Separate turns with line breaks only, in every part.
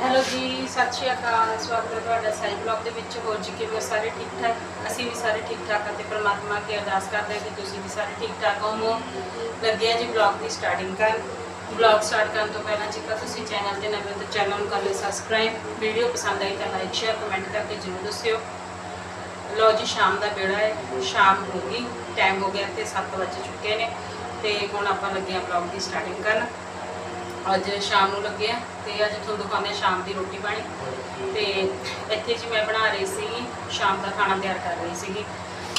Hello ਜੀ, ਸਤਿ ਸ਼੍ਰੀ ਅਕਾਲ, ਸਵਾਗਤ ਹੈ ਤੁਹਾਡਾ ਸਾਈ ਬਲੌਗ ਦੇ ਵਿੱਚ। ਹੋਰ ਜੀ, ਕਿਵੇਂ ਸਾਰੇ ਠੀਕ ਠਾਕ? ਅਸੀਂ ਵੀ ਸਾਰੇ ਠੀਕ ਠਾਕ ਹਾਂ ਤੇ ਪ੍ਰਮਾਤਮਾ ਅੱਗੇ ਅਰਦਾਸ ਕਰਦੇ ਹਾਂ ਕਿ ਤੁਸੀਂ ਵੀ ਸਾਰੇ ਠੀਕ ਠਾਕ ਹੋਵੋ। ਲੱਗਿਆ ਜੀ ਬਲੌਗ ਦੀ ਸਟਾਰਟਿੰਗ ਕਰਨ ਬਲੌਗ ਸਟਾਰਟ ਕਰਨ ਤੋਂ ਪਹਿਲਾਂ ਜੇਕਰ ਤੁਸੀਂ ਚੈਨਲ ਤੇ ਨਵੇਂ ਹੋ ਤਾਂ ਚੈਨਲ ਨੂੰ ਕਰ ਲਿਓ ਸਬਸਕ੍ਰਾਈਬ ਵੀਡੀਓ ਪਸੰਦ ਆਈ ਤਾਂ ਲਾਈਕ ਸ਼ੇਅਰ ਕਮੈਂਟ ਕਰਕੇ ਜ਼ਰੂਰ ਦੱਸਿਓ। ਲੋ ਜੀ, ਸ਼ਾਮ ਦਾ ਵੇੜਾ ਹੈ। ਸ਼ਾਮ ਹੋ ਗਈ ਟਾਈਮ ਹੋ ਗਿਆ ਤੇ 7 ਵੱਜ ਚੁੱਕੇ ਨੇ ਤੇ ਹੁਣ ਆਪਾਂ ਲੱਗੇ ਹਾਂ ਬਲੌਗ ਦੀ ਸਟਾਰਟਿੰਗ ਕਰਨ। ਅੱਜ ਸ਼ਾਮ ਨੂੰ ਲੱਗਿਆ ਆ ਤੇ ਅੱਜ ਤੁਹਾਨੂੰ ਦਿਖਾਉਂਦੇ ਹਾਂ ਸ਼ਾਮ ਦੀ ਰੋਟੀ ਪਾਣੀ। ਤੇ ਇੱਥੇ ਜੀ ਮੈਂ ਬਣਾ ਰਹੀ ਸੀ ਸ਼ਾਮ ਦਾ ਖਾਣਾ ਤਿਆਰ ਕਰ ਰਹੀ ਸੀਗੀ।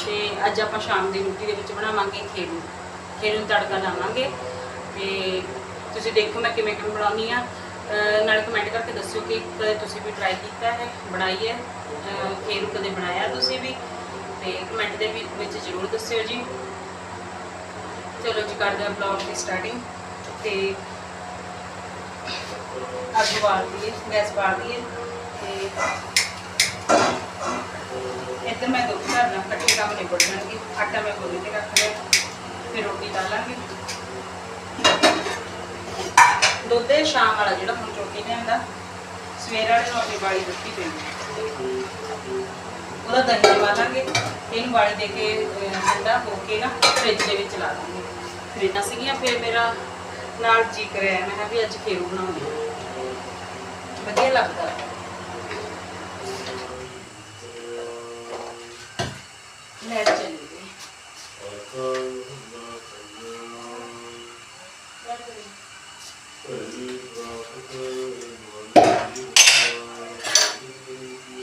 ਤੇ ਅੱਜ ਆਪਾਂ ਸ਼ਾਮ ਦੀ ਰੋਟੀ ਦੇ ਵਿੱਚ ਬਣਾਵਾਂਗੇ ਖੇਰੂ। ਖੇਰੂ ਨੂੰ ਤੜਕਾ ਲਾਵਾਂਗੇ। ਤੇ ਤੁਸੀਂ ਦੇਖੋ ਮੈਂ ਕਿਵੇਂ ਕਿਵੇਂ ਬਣਾਉਣੀ ਆ। ਅਹ ਨਾਲੇ ਕਮੈਂਟ ਕਰਕੇ ਦੱਸਿਓ ਕਿ ਕਦੇ ਤੁਸੀਂ ਵੀ ਟਰਾਈ ਕੀਤਾ ਹੈ, ਬਣਾਈ ਹੈ? ਖੇਰੂ ਕਦੇ ਬਣਾਇਆ ਤੁਸੀਂ ਵੀ? ਤੇ ਕਮੈਂਟ ਦੇ ਵਿੱਚ ਜ਼ਰੂਰ ਦੱਸਿਓ ਜੀ। ਚਲੋ ਜੀ, ਕਰਦੇ ਹਾਂ ਬਲੌਗ ਦੀ ਸਟਾਰਟਿੰਗ ਤੇ ਅੱਗ ਬਾਲ ਦਈਏ ਗੈਸ ਬਾਲ ਦਈਏ ਤੇ ਇੱਧਰ ਮੈਂ ਦੁੱਧ ਧਰਨਾ ਇਕੱਠੇ ਕੰਮ ਨਿਬੜ ਜਾਣਗੇ ਆਟਾ ਮੈਂ ਗੋਲੀ ਤੇ ਰੱਖ ਲਿਆ, ਫਿਰ ਰੋਟੀ ਲਾ ਲਾਂਗੇ। ਦੁੱਧ ਇਹ ਸ਼ਾਮ ਵਾਲਾ ਜਿਹੜਾ ਹੁਣ ਚੋਟੀ ਲਿਆਂਦਾ, ਸਵੇਰ ਵਾਲੇ ਨੂੰ ਵਾਲੀ ਰੋਟੀ ਪੈਂਦੀ ਉਹਦਾ ਦਹੀਂ ਪਾ ਲਾਂਗੇ ਇਹਨੂੰ ਵਾਲੀ ਦੇ ਕੇ ਠੰਡਾ ਹੋ ਕੇ ਨਾ ਫ੍ਰਿਜ ਦੇ ਵਿੱਚ ਲਾ ਦਾਂਗੇ। ਫ੍ਰਿਜਾਂ ਸੀਗੀਆਂ, ਫਿਰ ਮੇਰਾ ਨਾਲ ਜੀ ਕਰਿਆ, ਮੈਂ ਕਿਹਾ ਵੀ ਅੱਜ ਖੇਰੂ ਬਣਾਉਂਦੇ ਵਧੀਆ ਲੱਗਦਾ। ਲੈ ਚੱਲੀਏ।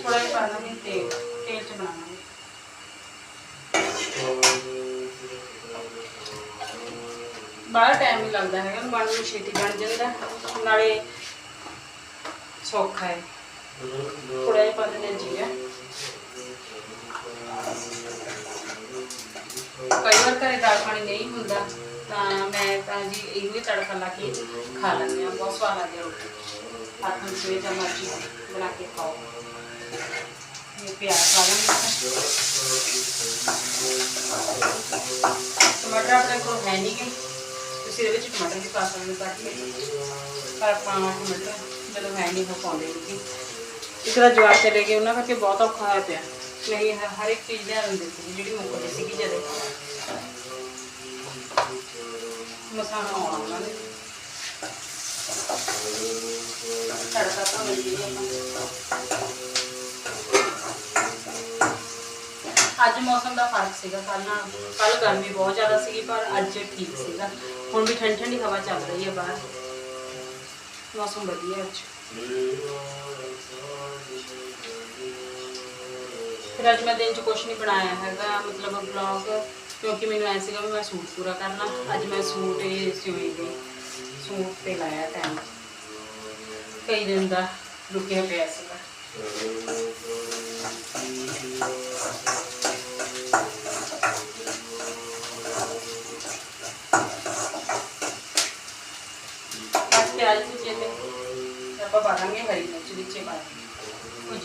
ਥੋੜਾ ਜਿਹਾ ਪਾ ਦਾਂਗੇ ਤੇਲ ਤੇਲ ਚ ਬਣਾਵਾਂਗੇ। ਬਾਹਰ ਟਾਈਮ ਨਹੀਂ ਲੱਗਦਾ ਹੈਗਾ ਬਣਨ ਨੂੰ ਛੇਤੀ ਬਣ ਜਾਂਦਾ। ਨਾਲੇ ਸੌਖਾ ਹੈ। ਥੋੜਾ ਜਿਹਾ ਪਾ ਦਿੰਦੇ ਜੀਰਾ। ਕਈ ਵਾਰ ਘਰੇ ਦਾਲ ਪਾਣੀ ਨਹੀਂ ਹੁੰਦਾ, ਤਾਂ ਮੈਂ ਤਾਂ ਜੀ ਇਹੋ ਹੀ ਤੜਕਾ ਲਾ ਕੇ ਖਾ ਲੈਂਦੀ ਹਾਂ। ਬਹੁਤ ਸਵਾਦ ਲੱਗਦੀ ਰੋਟੀ। ਹੱਥ ਸਵੇਰ ਜਾਂ ਮਰਜ਼ੀ ਬਣਾ ਕੇ ਖਾਓ। ਇਹ ਪਿਆਜ਼ ਪਾ ਲਾਂਗੇ ਟਮਾਟਰ ਆਪਣੇ ਕੋਲ ਹੈ ਨਹੀਂ ਗੇ ਤੁਸੀਂ ਇਹਦੇ ਵਿੱਚ ਟਮਾਟਰ ਵੀ ਪਾ ਸਕਦੇ ਹੋ ਕੱਟ ਕੇ। ਪਰ ਪਾਣਾ ਟਮਾਟਰ ਜਦੋਂ ਹੈ ਨਹੀਂ ਉਹ ਪਾਉਂਦੇ ਨਹੀਂ ਇੱਕ ਤਾਂ ਜਵਾਬ ਚਲੇ ਗਏ, ਉਹਨਾਂ ਕਰਕੇ ਬਹੁਤ ਔਖਾ ਹੋਇਆ ਪਿਆ। ਨਹੀਂ ਹ- ਹਰ ਇੱਕ ਚੀਜ਼ ਲਿਆ ਦਿੰਦੇ ਸੀ ਜਿਹੜੀ ਮੁੱਕਦੀ ਸੀਗੀ ਜਦੇ। ਮਸਾਲਾ ਆਉਣਾ ਉਹਨਾਂ ਨੇ। ਤੜਕਾ ਤਾਂ ਲੱਗੀ ਆਪਾਂ। ਅੱਜ ਮੌਸਮ ਦਾ ਫ਼ਰਕ ਸੀਗਾ ਕੱਲ ਨਾਲ ਕੱਲ ਗਰਮੀ ਬਹੁਤ ਜ਼ਿਆਦਾ ਸੀਗੀ, ਪਰ ਅੱਜ ਠੀਕ ਸੀਗਾ। ਹੁਣ ਵੀ ਠੰਡੀ ਠੰਡੀ ਹਵਾ ਚੱਲ ਰਹੀ ਹੈ ਬਾਹਰ। ਮੌਸਮ ਵਧੀਆ ਅੱਜ। ਫਿਰ ਅੱਜ ਮੈਂ ਦਿਨ ਚ ਕੁਝ ਨਹੀਂ ਬਣਾਇਆ ਹੈਗਾ, ਮਤਲਬ ਵਲੌਗ ਕਿਉਂਕਿ ਮੈਨੂੰ ਐ ਸੀਗਾ ਵੀ ਮੈਂ ਸੂਟ ਪੂਰਾ ਕਰਨਾ। ਅੱਜ ਮੈਂ ਸੂਟ ਇਹ ਸਿਉਈ ਗਈ ਸੂਟ ਤੇ ਲਾਇਆ ਟਾਈਮ ਕਈ ਦਿਨ ਦਾ ਰੁਕਿਆ ਪਿਆ ਸੀਗਾ। ਬਸ ਪਿਆਜ਼ ਵਿੱਚ ਇਹਨੇ ਤੇ ਆਪਾਂ ਪਾ ਦਾਂਗੇ ਹਰੀ ਮਿਰਚ ਵਿੱਚੇ ਪਾ ਦਾਂਗੇ ਉਹ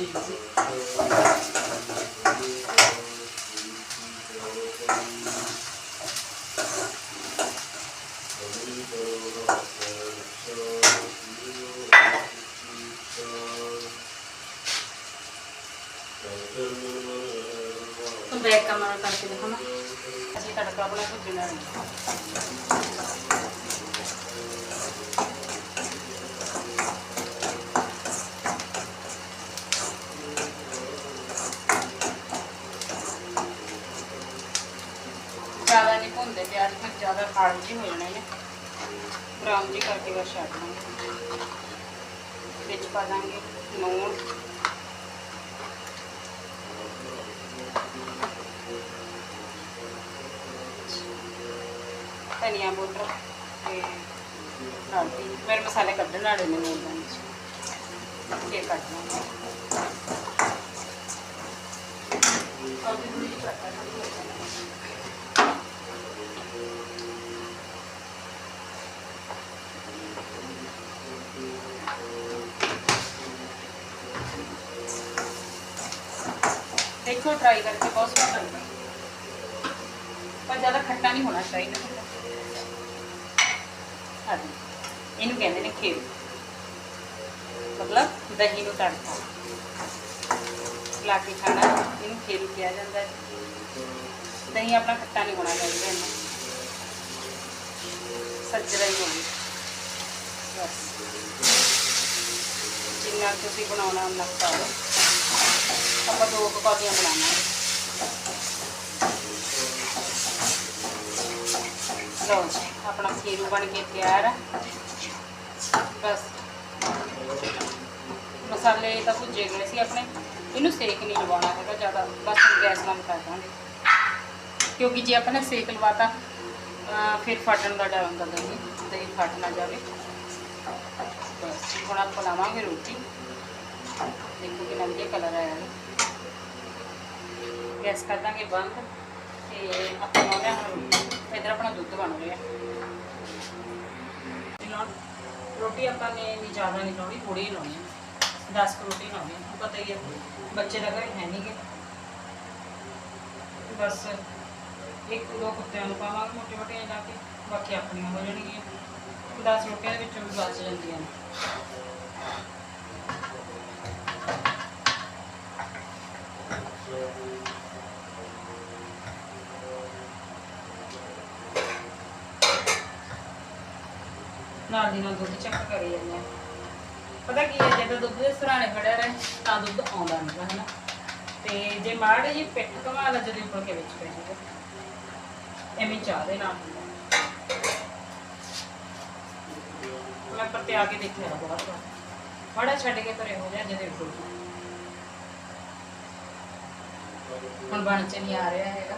ਜ਼ਿਆਦਾ ਹੋ ਜਾਣੇ ਨੇ ਬਰਾਊਨ ਜੀ ਕਰਕੇ ਬਸ ਛੱਡ ਦਾਂਗੇ ਵਿੱਚ ਪਾ ਦਾਂਗੇ ਲੂਣ। ਧਨੀਆ ਪਾਊਡਰ ਤੇ ਹਲਦੀ ਮੇਰੇ ਮਸਾਲੇ ਕੱਢਣ ਵਾਲੇ ਨੇ ਲੋੜ ਦੇ ਵਿੱਚ ਫੇਰ ਕੱਢ ਲਾਂਗੇ। ਦੇਖੋ ਟਰਾਈ ਕਰਕੇ ਬਹੁਤ ਸਵਾਦ ਲੱਗਦਾ। ਪਰ ਜ਼ਿਆਦਾ ਖੱਟਾ ਨਹੀਂ ਹੋਣਾ ਚਾਹੀਦਾ। ਹਾਂਜੀ। ਇਹਨੂੰ ਕਹਿੰਦੇ ਨੇ ਖੇਲ। ਮਤਲਬ ਦਹੀਂ ਨੂੰ ਤੜਕਾ। ਲਾ ਕੇ ਖਾਣਾ। ਇਹਨੂੰ ਖੀਰੂ ਕਿਹਾ ਜਾਂਦਾ ਹੈ। ਦਹੀਂ ਆਪਣਾ ਖੱਟਾ ਨਹੀਂ ਹੋਣਾ ਚਾਹੀਦਾ ਇਹਨੂੰ। ਸੱਜਰਾ ਹੀ ਹੋਵੇ ਬਸ। ਜਿੰਨਾ ਤੁਸੀਂ ਬਣਾਉਣਾ ਉਹਨਾਂ ਪਾਓ ਆਪਾਂ ਦੋ ਕੁ ਬਣਾਵਾਂਗੇ ਲਓ ਜੀ, ਆਪਣਾ ਖੀਰੂ ਬਣ ਕੇ ਤਿਆਰ ਹੈ। ਬਸ। ਮਸਾਲੇ ਤਾਂ ਭੁੱਜੇ ਗਏ ਸੀ ਆਪਣੇ। ਇਹਨੂੰ ਸੇਕ ਨਹੀਂ ਲਵਾਉਣਾ ਹੈਗਾ ਜ਼ਿਆਦਾ। ਬਸ ਗੈਸ ਨਾਲ ਕਰ ਦਾਂਗੇ। ਕਿਉਂਕਿ ਜੇ ਆਪਾਂ ਨੇ ਸੇਕ ਲਵਾਤਾ, ਅਹ ਫਿਰ ਫਟਣ ਦਾ ਡਰ ਹੁੰਦਾ ਦਹੀਂ। ਦਹੀਂ ਫਟ ਨਾ ਜਾਵੇ। ਬਸ ਹੁਣ ਆਪਾਂ ਲਾਵਾਂਗੇ ਰੋਟੀ। ਦੇਖੋ ਕਿੰਨਾ ਵਧੀਆ ਕਲਰ ਆਇਆ ਹੈ। ਗੈਸ ਕਰ ਦਾਂਗੇ ਬੰਦ ਤੇ ਆਪਾਂ ਲਾਉਂਦੇ ਹਾਂ ਹੁਣ ਰੋਟੀ ਇੱਧਰ ਆਪਣਾ ਦੁੱਧ ਬਣ ਰਿਹਾ ਰੋਟੀ ਆਪਾਂ ਨੇ ਨਹੀਂ ਜ਼ਿਆਦਾ ਨਹੀਂ ਲਾਉਣੀ ਥੋੜੀ ਹੀ ਲਾਉਣੀ ਹੈ 10 ਕੁ ਰੋਟੀ ਲਾਉਣੀ ਹੈ ਪਤਾ ਹੀ ਹੈ ਬੱਚੇ ਦਾ ਘਰੇ ਹੈ ਨਹੀਂ ਗੇ। ਬਸ ਇੱਕ ਦੋ ਕੁੱਤਿਆਂ ਨੂੰ ਪਾਵਾਂਗੇ ਮੋਟੇ ਮੋਟੀਆਂ ਲਾ ਕੇ, ਬਾਕੀ ਆਪਣੀਆਂ ਹੋ ਜਾਣਗੀਆਂ। 10 ਰੋਟੀਆਂ ਦੇ ਵਿੱਚੋਂ ਵੀ ਬਚ ਜਾਂਦੀਆਂ ਨੇ। ਨਾਲ ਦੀ ਨਾਲ ਦੁੱਧ ਚੈੱਕ ਕਰੀ ਜਾਂਦੇ ਆ। ਪਤਾ ਕੀ ਹੈ, ਜਦੋਂ ਦੁੱਧ ਦੇ ਸਰਾਣੇ ਖੜਿਆ ਰਹੇ, ਤਾਂ ਦੁੱਧ ਆਉਂਦਾ ਨਹੀਂ ਹੈ ਨਾ ਤੇ ਜੇ ਮਾੜੇ ਜੀ ਪਿੱਠ ਘਮਾ ਲਾ, ਜਦੋਂ ਉੱਪਰ ਕੇ ਵਿੱਚ ਪੈ ਜਾਵੇ। ਐਵੇਂ ਚਾਹ ਦੇ ਨਾਲ ਮੈਂ ਪਰ ਆ ਕੇ ਦੇਖਿਆ ਬਹੁਤ ਵਾਰ ਛੱਡ ਕੇ ਪਰੇ ਹੋ ਜਾ ਜਦੋਂ ਉੱਪਰ ਹੁਣ ਬਣ ਚ ਨਹੀਂ ਆ ਰਿਹਾ ਹੈਗਾ।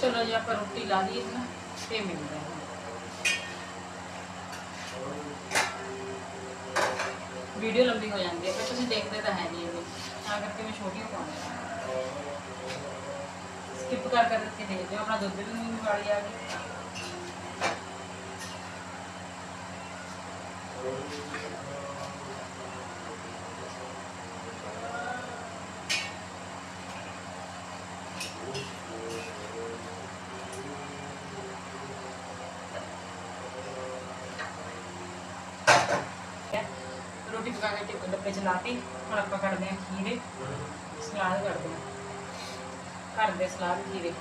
ਚਲੋ ਜੀ ਆਪਾਂ ਰੋਟੀ ਲਾ ਲਈਏ ਨਾ ਤੇ ਮਿਲਦੇ ਹਾਂ ਵੀਡੀਓ ਲੰਬੀ ਹੋ ਜਾਂਦੀ ਹੈ ਪਰ ਤੁਸੀਂ ਦੇਖਦੇ ਤਾਂ ਹੈ ਨਹੀਂ ਇਹ ਤਾਂ ਕਰਕੇ ਮੈਂ ਛੋਟੀ ਪਾਉਂਦੀ ਹਾਂ ਸਕਿਪ ਕਰ ਕਰ ਕੇ ਦੇਖਦੇ ਹੋ ਆਪਣਾ ਦੁੱਧ ਵੀ ਨਹੀਂ ਵਾਲੀ ਆ ਗਈ ਹੈ। ਰੋਟੀ ਪਕਾ ਡੱਬੇ ਚ ਲਾਤੀ, ਹੁਣ ਆਪਾਂ ਕੱਢਦੇ ਹਾਂ ਖੀਰੇ, ਸਲਾਦ ਕੱਢਦੇ ਹਾਂ। ਘਰ ਦੇ ਸਲਾਦ, ਖੀਰੇ।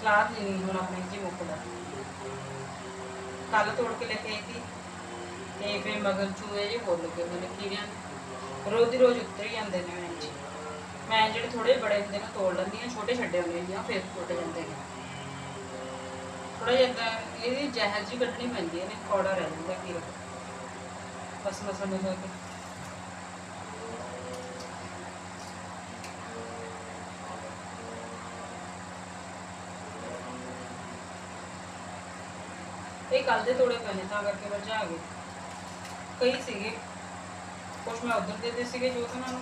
ਸਲਾਦ ਨਹੀਂ, ਹੁਣ ਆਪਣੇ ਜੀ ਮੁੱਕਦਾ ਕੱਲ ਤੋੜ ਕੇ ਲੈ ਕੇ ਆਈ ਸੀ ਤੇ ਫਿਰ ਮਗਰ ਚੂਹੇ ਜੇ ਹੋਰ ਲੱਗੇ ਹੋਏ ਖੀਰਿਆਂ ਰੋਜ਼ ਦੀ ਰੋਜ਼ ਉੱਤਰ ਹੀ ਜਾਂਦੇ ਨੇ ਵਿੱਚ। ਮੈਂ ਜਿਹੜੇ ਥੋੜੇ ਬੜੇ ਹੁੰਦੇ ਨੇ, ਤੋੜ ਲੈਂਦੀ ਹਾਂ, ਛੋਟੇ ਛੱਡੇ ਹੁੰਦੇ ਨੇ ਫਿਰ ਟੁੱਟ ਜਾਂਦੇ ਨੇ। ਥੋੜਾ ਜਿਹਾ ਇਹਦੀ ਜ਼ਹਿਰ ਜੀ ਕੱਢਣੀ ਪੈਂਦੀ ਹੈ ਨੇ ਕੌੜਾ ਰਹਿ ਜਾਂਦਾ ਖੀਰਾ। ਬਸ ਮਸਾਂ ਨੂੰ ਹੋ ਇਹ ਕੱਲ ਦੇ ਤੋੜੇ ਪਏ ਨੇ, ਤਾਂ ਕਰਕੇ ਵਜਾ ਗਏ ਕਈ ਸੀਗੇ। ਕੁਛ ਮੈਂ ਉਧਰ ਦੇ ਦੇ ਸੀਗੇ ਜੋ ਉਹਨਾਂ ਨੂੰ।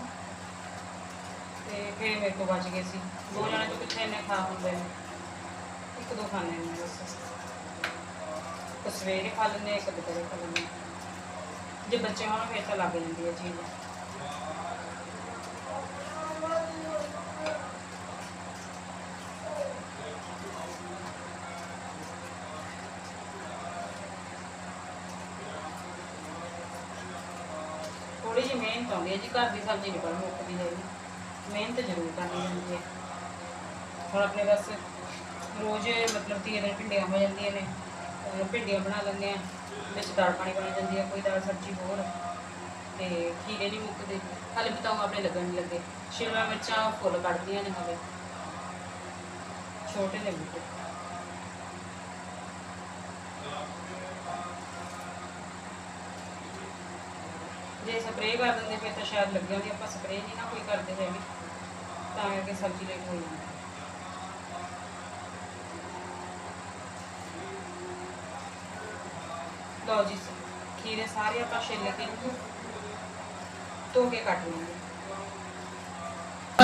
ਤੇ ਫਿਰ ਮੇਰੇ ਕੋਲ ਬਚ ਗਏ ਸੀ। ਦੋ ਜਣੇ ਜੋ ਕਿੱਥੇ ਇੰਨੇ ਖਾ ਹੁੰਦੇ ਨੇ। ਇੱਕ ਦੋ ਖਾਣੇ ਨੇ ਬਸ। ਸਵੇਰੇ ਖਾ ਲੈਂਦੇ ਇੱਕ ਦੁਪਹਿਰੇ ਖਾ ਲੈਂਦੇ ਜੇ ਬੱਚੇ ਹੋਣ ਫਿਰ ਤਾਂ ਲੱਗ ਜਾਂਦੀ ਹੈ ਚੀਜ਼। ਥੋੜੀ ਜਿਹੀ ਮਿਹਨਤ ਆਉਂਦੀ ਹੈ ਜੀ, ਘਰ ਦੀ ਸਬਜ਼ੀ ਨਹੀਂ ਪਰ ਮੁੱਕਦੀ ਹੈਗੀ। ਮਿਹਨਤ ਜ਼ਰੂਰ ਕਰਨੀ ਜਾਂਦੀ ਹੈ। ਹੁਣ ਆਪਣੇ ਬਸ ਰੋਜ਼ ਮਤਲਬ ਤੀਏ ਭਿੰਡੀਆਂ ਹੋ ਜਾਂਦੀਆਂ ਨੇ ਭਿੰਡੀਆਂ ਬਣਾ ਲੈਂਦੇ ਆ ਵਿੱਚ ਦਾਲ ਪਾਣੀ ਬਣੀ ਜਾਂਦੀ ਹੈ ਕੋਈ ਦਾਲ ਸਬਜ਼ੀ ਹੋਰ। ਤੇ ਖੀਰੇ ਨਹੀਂ ਮੁੱਕਦੇ ਹਲੇ ਬਤਾਉਂ ਆਪਣੇ ਲੱਗਣ ਨਹੀਂ ਲੱਗੇ। ਸ਼ਿਮਲਾ ਮਿਰਚਾਂ ਫੁੱਲ ਕੱਢਦੀਆਂ ਨੇ ਹਲੇ। ਛੋਟੇ ਨੇ ਬੂਟੇ। ਜੇ ਸਪਰੇ ਕਰ ਦਿੰਦੇ, ਫੇਰ ਤਾਂ ਸ਼ਾਇਦ ਲੱਗਿਆ ਹੁੰਦੀ ਆਪਾਂ ਸਪਰੇਅ ਨਹੀਂ ਨਾ ਕੋਈ ਕਰਦੇ ਹੈਗੇ। ਤਾਂ ਕਰਕੇ ਸਬਜ਼ੀ ਲਈ ਕੋਈ ਨਹੀਂ ਲਓ ਜੀ, ਖੀਰੇ ਸਾਰੇ ਆਪਾਂ ਛਿੱਲ ਕੇ ਧੋ ਕੇ ਕੱਟ ਲਵਾਂਗੇ।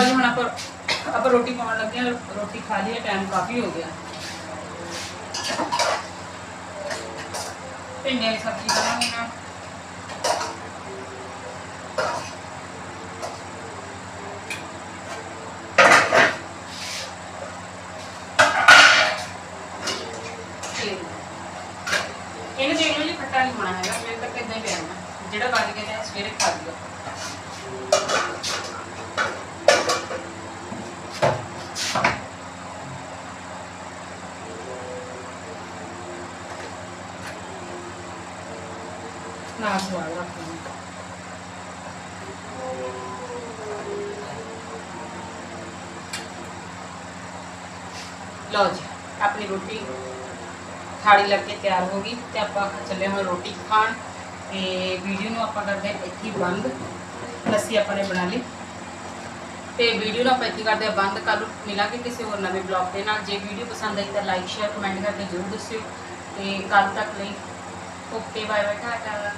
ਅੱਜ ਹੁਣ ਆਪਾਂ ਆਪਾਂ ਰੋਟੀ ਪਾਉਣ ਲੱਗੇ ਹਾਂ, ਰੋਟੀ ਖਾ ਲਈ ਟਾਈਮ ਕਾਫੀ ਹੋ ਗਿਆ। ਭਿੰਡੀਆਂ ਦੀ ਸਬਜ਼ੀ ਬਣਾਉਣੀ ਨਾ ਤੇ ਇਹਨੂੰ ਦੇਖ ਲਓ ਜੀ ਖੱਟਾ ਨਹੀਂ ਹੋਣਾ ਹੈਗਾ ਮੇਰੇ ਤੱਕ ਇਦਾਂ ਹੀ ਪਿਆ ਰਹਿਣਾ ਜਿਹੜਾ ਬਚ ਗਿਆ ਤੇ ਸਵੇਰੇ ਖਾ ਲਿਓ ਨਾ ਸਵਾਦ ਰੱਖਾਂਗੇ ਲਓ ਜੀ ਆਪਣੀ ਰੋਟੀ ਥਾਲੀ ਲੱਗ ਕੇ ਤਿਆਰ ਹੋ ਗਈ ਤੇ ਆਪਾਂ ਚੱਲੇ ਹੁਣ ਰੋਟੀ ਖਾਣ। ਤੇ ਵੀਡੀਓ ਨੂੰ ਆਪਾਂ ਕਰਦੇ ਹਾਂ ਇੱਥੇ ਬੰਦ। ਲੱਸੀ ਆਪਾਂ ਨੇ ਬਣਾ ਲਈ। ਤੇ ਵੀਡੀਓ ਨੂੰ ਆਪਾਂ ਇੱਥੇ ਕਰਦੇ ਹਾਂ ਬੰਦ। ਕੱਲ ਮਿਲਾਂਗੇ ਕਿਸੇ ਹੋਰ ਨਵੇਂ ਬਲੌਗ ਦੇ ਨਾਲ। ਜੇ ਵੀਡੀਓ ਪਸੰਦ ਆਈ ਤਾਂ ਲਾਈਕ ਸ਼ੇਅਰ ਕਮੈਂਟ ਕਰਕੇ ਜ਼ਰੂਰ ਦੱਸਿਓ। ਤੇ ਕੱਲ ਤੱਕ ਲਈ ਓਕੇ ਬਾਏ ਬਾਏ ਟਾਟਾ